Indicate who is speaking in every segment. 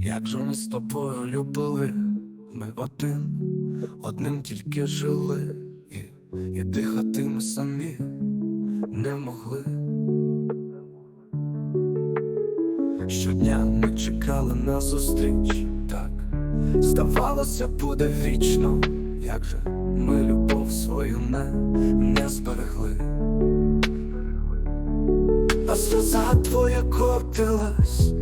Speaker 1: Як же ми з тобою любили, ми один, одним тільки жили, і, і дихати ми самі не могли. Щодня ми чекали на зустріч, так здавалося, буде вічно, як же ми любов свою не, не зберегли. А сльоза твоя котилась,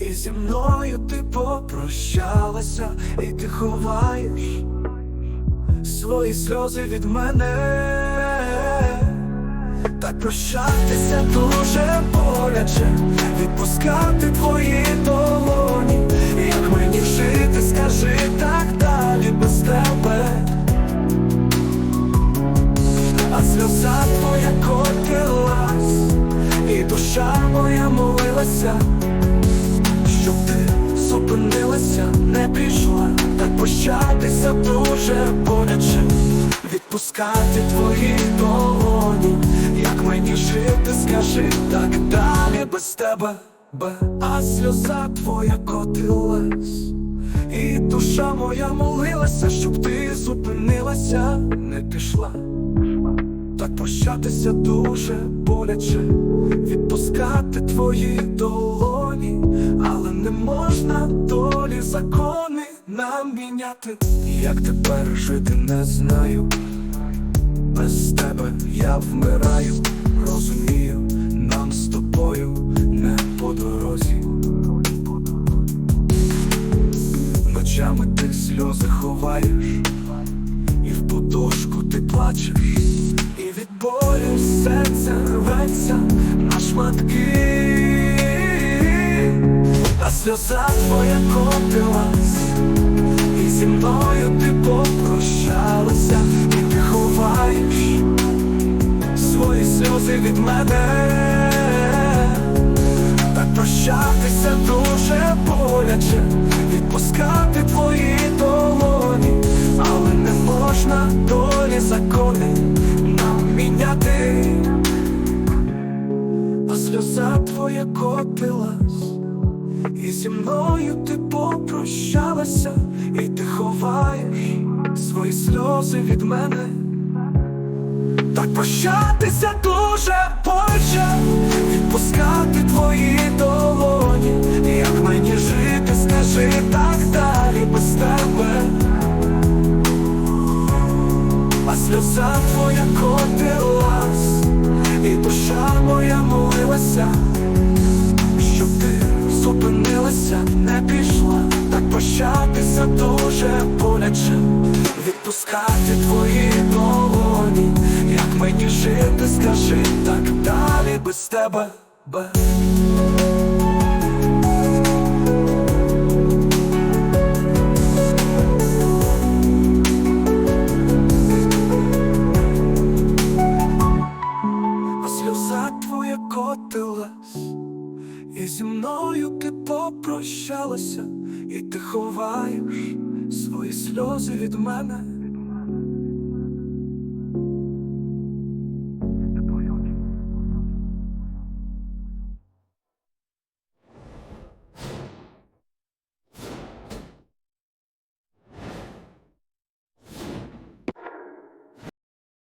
Speaker 1: і зі мною ти попрощалася, і ти ховаєш свої сльози від мене. Так прощатися дуже боляче, відпускати твої долоні. Як мені жити, скажи так далі без тебе. А сльоза твоя котилась, і душа моя молилася, щоб ти зупинилася, не пішла, так прощатися дуже боляче, відпускати твої долоні, як мені жити, скажи так далі без тебе, Бе. а сльоза твоя котилась, і душа моя молилася, щоб ти зупинилася, не пішла. Так прощатися дуже боляче, відпускати твої долоні, але не можна долі закони нам міняти. Як тепер жити не знаю, без тебе я вмираю, розумію, нам з тобою не по дорозі. Ночами ти сльози ховаєш, і в подушку ти плачеш. І від болю серце рветься на шматки, сльоза твоя котилась, і зі мною ти попрощалася, і ти ховаєш свої сльози від мене, так прощатися дуже боляче, відпускати твої долоні, але не можна долі закони нам міняти, а сльоза твоя котилась, і зі мною ти попрощалася, і ти ховаєш свої сльози від мене. Так прощатися дуже боляче, відпускати твої долоні, як мені жити, скажи так далі без тебе. А сльоза твоя котилась, прощатися дуже боляче, відпускати твої долоні, як мені жити, скажи так далі без тебе. Сльоза твоя котилась, і зі мною ти попрощалася, і ти ховаєш свої сльози від мене.